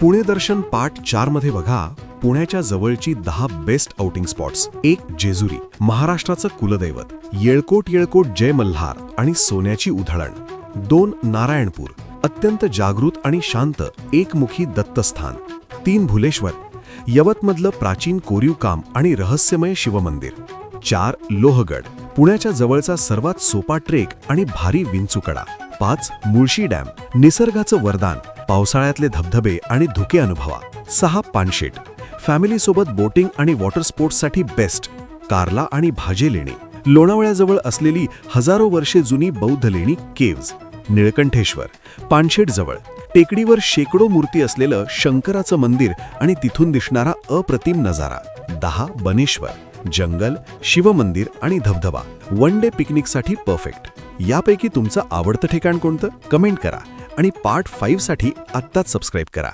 पुणे दर्शन part चारमध्ये बघा पुण्याच्या जवळची दहा बेस्ट आउटिंग स्पॉट्स एक जेजुरी महाराष्ट्राचं कुलदैवत येळकोट येळकोट जय मल्हार आणि सोन्याची उधळण. दोन नारायणपूर अत्यंत जागृत आणि शांत एकमुखी दत्तस्थान. तीन भुलेश्वर यवतमधलं प्राचीन कोरीव काम आणि रहस्यमय शिवमंदिर. चार लोहगड पुण्याच्या जवळचा सर्वात सोपा ट्रेक आणि भारी विंचुकडा पाच मुळशी डॅम निसर्गाचं वरदान पावसाळ्यातले धबधबे आणि धुके अनुभवा. सहा पानशेट. फॅमिलीसोबत बोटिंग आणि वॉटर स्पोर्ट्ससाठी बेस्ट. कारला आणि भाजे लेणी. लोणावळ्याजवळ असलेली हजारो वर्षे जुनी बौद्ध लेणी केव्ज. निळकंठेश्वर. पानशेटजवळ टेकडीवर शेकडो मूर्ती असलेलं शंकराचं मंदिर आणि तिथून दिसणारा अप्रतिम नजारा. दहा बनेश्वर. जंगल शिवमंदिर आणि धबधबा. वन डे पिकनिकसाठी परफेक्ट. यापैकी तुमचं आवडतं ठिकाण कोणतं? कमेंट करा आणि पार्ट फाईव्हसाठी आत्ताच सबस्क्राईब करा.